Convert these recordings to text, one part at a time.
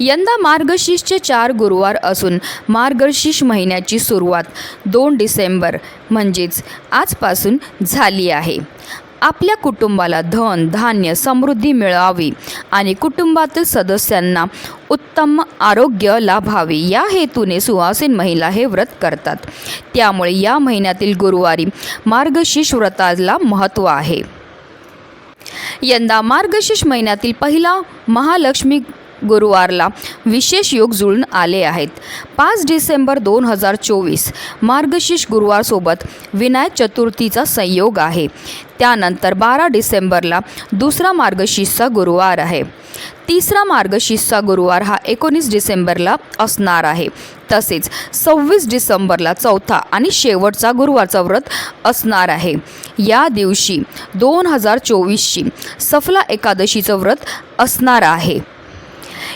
यंदा मार्गशीर्षचे चार गुरुवार असून मार्गशीर्ष महिन्याची सुरुवात दोन डिसेंबर म्हणजेच आजपासून झाली आहे. आपल्या कुटुंबाला धन धान्य समृद्धी मिळावी आणि कुटुंबातील सदस्यांना उत्तम आरोग्य लाभावे या हेतूने सुहासीन महिला हे व्रत करतात. त्यामुळे या महिन्यातील गुरुवारी मार्गशीर्ष व्रताला महत्त्व आहे. यंदा मार्गशीर्ष महिन्यातील पहिला महालक्ष्मी गुरुवारला विशेष योग जुळून आले आहेत. पाच डिसेंबर दोन हजार चोवीस मार्गशीर्ष गुरुवारसोबत विनायक चतुर्थीचा संयोग आहे. त्यानंतर बारा डिसेंबरला दुसरा मार्गशीर्षचा गुरुवार आहे. तिसरा मार्गशीर्षचा गुरुवार हा एकोणीस डिसेंबरला असणार आहे. तसेच सव्वीस डिसेंबरला चौथा आणि शेवटचा गुरुवारचा व्रत असणार आहे. या दिवशी दोन हजार चोवीसची सफला एकादशीचं व्रत असणार आहे.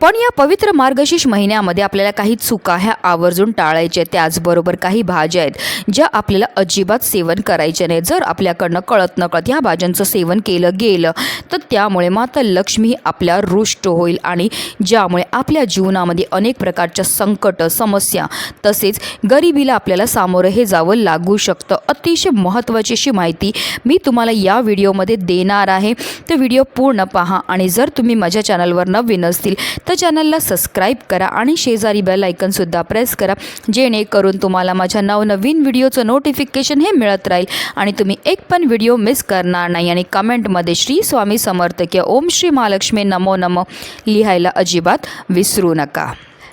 पण या पवित्र मार्गशीर्ष महिन्यामध्ये आपल्याला काही चुका ह्या आवर्जून टाळायच्या आहेत. त्याचबरोबर काही भाज्या आहेत ज्या आपल्याला अजिबात सेवन करायच्या नाही जर आपल्याकडनं कळत नकळत ह्या भाज्यांचं सेवन केलं गेलं तर त्यामुळे माता लक्ष्मी ही आपल्या रुष्ट होईल आणि ज्यामुळे आपल्या जीवनामध्ये अनेक प्रकारच्या संकट समस्या तसेच गरिबीला आपल्याला सामोरं हे जावं लागू शकतं. अतिशय महत्त्वाची अशी माहिती मी तुम्हाला या व्हिडिओमध्ये देणार आहे. तर व्हिडिओ पूर्ण पहा आणि जर तुम्ही माझ्या चॅनलवर नवीन असतील तर चॅनलला सबस्क्राईब करा आणि शेजारी बेल ऐकनसुद्धा प्रेस करा जेणेकरून तुम्हाला माझ्या नवनवीन व्हिडिओचं नोटिफिकेशन हे मिळत राहील. आणि तुम्ही एक पण व्हिडिओ मिस करणार नाही. आणि कमेंटमध्ये श्री स्वामी समर्थ किंवा ओम श्री महालक्ष्मी नमो नमो लिहायला अजिबात विसरू नका.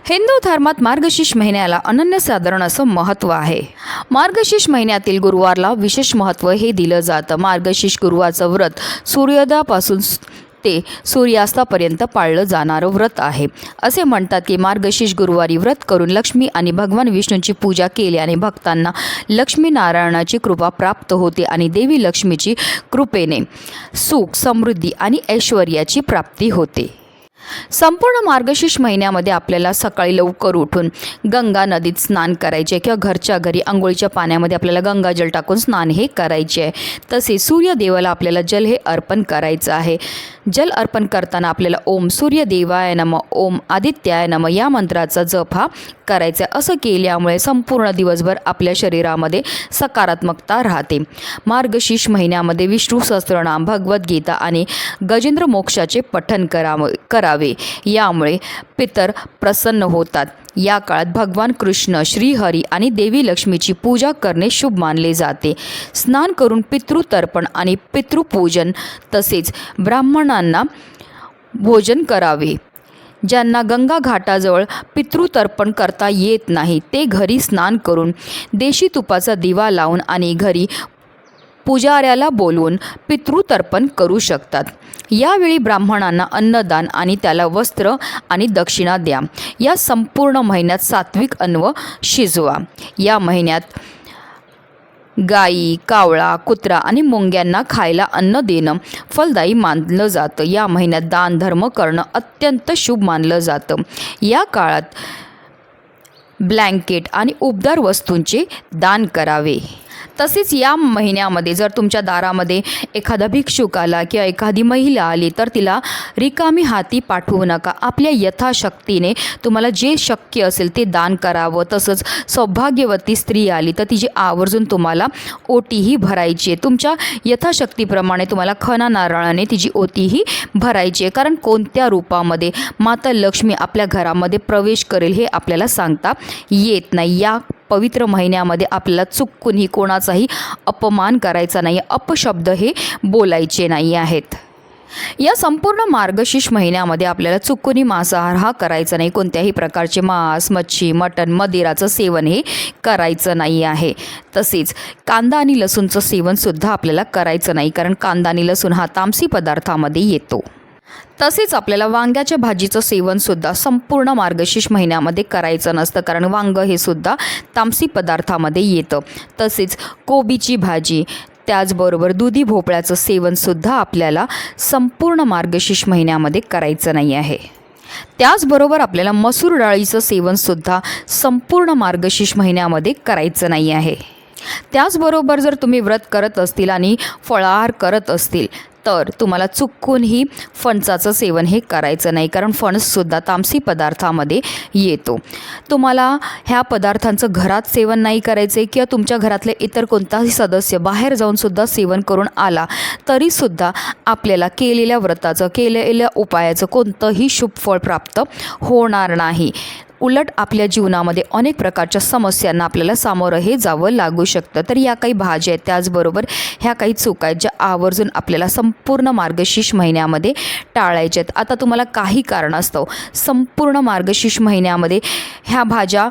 हिंदू धर्मात मार्गशीर्ष महिन्याला अनन्यसाधारण असं महत्त्व आहे. मार्गशीर्ष महिन्यातील गुरुवारला विशेष महत्त्व हे दिलं जातं. मार्गशीर्ष गुरुवारचं व्रत सूर्योदयापासून ते सूर्यास्तापर्यंत पाळलं जाणारं व्रत आहे. असे म्हणतात की मार्गशीर्ष गुरुवारी व्रत करून लक्ष्मी आणि भगवान विष्णूंची पूजा केल्याने भक्तांना लक्ष्मीनारायणाची कृपा प्राप्त होते आणि देवी लक्ष्मीची कृपेने सुख समृद्धी आणि ऐश्वर्याची प्राप्ती होते. संपूर्ण मार्गशीर्ष महिन्यामध्ये आपल्याला सकाळी लवकर उठून गंगा नदीत स्नान करायचे किंवा घरच्या घरी आंघोळीच्या पाण्यामध्ये आपल्याला गंगाजल टाकून स्नान हे करायचे आहे. तसेच सूर्यदेवाला आपल्याला जल हे अर्पण करायचं आहे. जल अर्पण करताना आपल्याला ओम सूर्यदेवाय नम ओम आदित्याय नम या मंत्राचा जप हा करायचा आहे. असं केल्यामुळे संपूर्ण दिवसभर आपल्या शरीरामध्ये सकारात्मकता राहते. मार्गशीर्ष महिन्यामध्ये विष्णू सहस्त्रनाम भगवद्गीता आणि गजेंद्र मोक्षाचे पठन करावं करावे. यामुळे पितर प्रसन्न होतात. या काळात भगवान कृष्ण श्रीहरी आणि देवी लक्ष्मीची पूजा करणे शुभ मानले जाते. स्नान करून पितृतर्पण आणि पितृपूजन तसेच ब्राह्मणांना भोजन करावे. ज्यांना गंगा घाटाजवळ पितृतर्पण करता येत नाही ते घरी स्नान करून देशी तुपाचा दिवा लावून आणि घरी पुजाऱ्याला बोलवून पितृतर्पण करू शकतात. यावेळी ब्राह्मणांना अन्नदान आणि त्याला वस्त्र आणि दक्षिणा द्या. या संपूर्ण महिन्यात सात्विक अन्न शिजवा. या महिन्यात गाई कावळा कुत्रा आणि मुंग्यांना खायला अन्न देणं फलदायी मानलं जातं. या महिन्यात दान धर्म करणं अत्यंत शुभ मानलं जातं. या काळात ब्लँकेट आणि उबदार वस्तूंचे दान करावे. तसेच या महिन्यामध्ये जर तुमच्या दारामध्ये एखादा भिक्षुक आला किंवा एखादी महिला आली तर तिला रिकामी हाती पाठवू नका. आपल्या यथाशक्तीने तुम्हाला जे शक्य असेल ते दान करावं. तसंच सौभाग्यवती स्त्री आली तर तिची आवर्जून तुम्हाला ओटीही भरायची आहे. तुमच्या यथाशक्तीप्रमाणे तुम्हाला खना नारळाने तिची ओटीही भरायची आहे. कारण कोणत्या रूपामध्ये माता लक्ष्मी आपल्या घरामध्ये प्रवेश करेल हे आपल्याला सांगता येत नाही. या पवित्र महिन्यामध्ये आपल्याला चुकूनही कोणाचाही अपमान करायचा नाही अपशब्द हे बोलायचे नाही आहेत. या संपूर्ण मार्गशीर्ष महिन्यामध्ये आपल्याला चुकूनही मांसाहार हा करायचा नाही कोणत्याही प्रकारचे मांस मच्छी मटण मदिराचं सेवन हे करायचं नाही आहे. तसेच कांदा आणि लसूणचं सेवनसुद्धा आपल्याला करायचं नाही कारण कांदा आणि लसूण हा तामसी पदार्थामध्ये येतो. तसेच आपल्याला वांग्याच्या भाजीचं सेवनसुद्धा संपूर्ण मार्गशीर्ष महिन्यामध्ये करायचं नसतं कारण वांगं हे सुद्धा तामसी पदार्थामध्ये येतं. तसेच कोबीची भाजी त्याचबरोबर दुधी भोपळ्याचं सेवनसुद्धा आपल्याला संपूर्ण मार्गशीर्ष महिन्यामध्ये करायचं नाही आहे. त्याचबरोबर आपल्याला मसूर डाळीचं सेवनसुद्धा संपूर्ण मार्गशीर्ष महिन्यामध्ये करायचं नाही आहे. त्याचबरोबर जर तुम्ही व्रत करत असतील आणि फळाहार करत असतील तर तुम्हाला चुकूनही फणसाचं सेवन हे करायचं नाही कारण फणससुद्धा तामसी पदार्थामध्ये येतो. तुम्हाला ह्या पदार्थांचं घरात सेवन नाही करायचे किंवा तुमच्या घरातले इतर कोणताही सदस्य बाहेर जाऊनसुद्धा सेवन करून आला तरीसुद्धा आपल्याला केलेल्या व्रताचं केलेल्या उपायाचं कोणतंही शुभ फळ प्राप्त होणार नाही. उलट आपल्या जीवनामध्ये अनेक प्रकारच्या समस्यांना आपल्याला सामोरं हे जावं लागू शकतं. तर या काही भाज्या आहेत त्याचबरोबर ह्या काही चुका आहेत ज्या आवर्जून आपल्याला संपूर्ण मार्गशीर्ष महिन्यामध्ये टाळायच्या आहेत. आता तुम्हाला काही कारणास्तव संपूर्ण मार्गशीर्ष महिन्यामध्ये ह्या भाज्या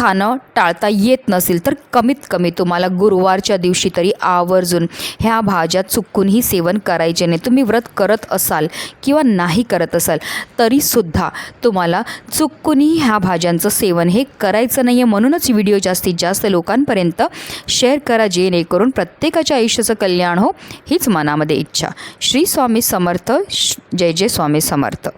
खाणं टाळता येत नसेल तर कमीत कमी तुम्हाला गुरुवारच्या दिवशी तरी आवर्जून ह्या भाज्या चुकूनही सेवन करायचे नाही. तुम्ही व्रत करत असाल किंवा नाही करत असाल तरीसुद्धा तुम्हाला चुकूनही ह्या भाज्यांचं सेवन हे करायचं नाही आहे म्हणूनच व्हिडिओ जास्तीत जास्त लोकांपर्यंत शेअर करा जेणेकरून प्रत्येकाच्या आयुष्याचं कल्याण हो हीच मनामध्ये इच्छा. श्री स्वामी समर्थ श- जय जय स्वामी समर्थ.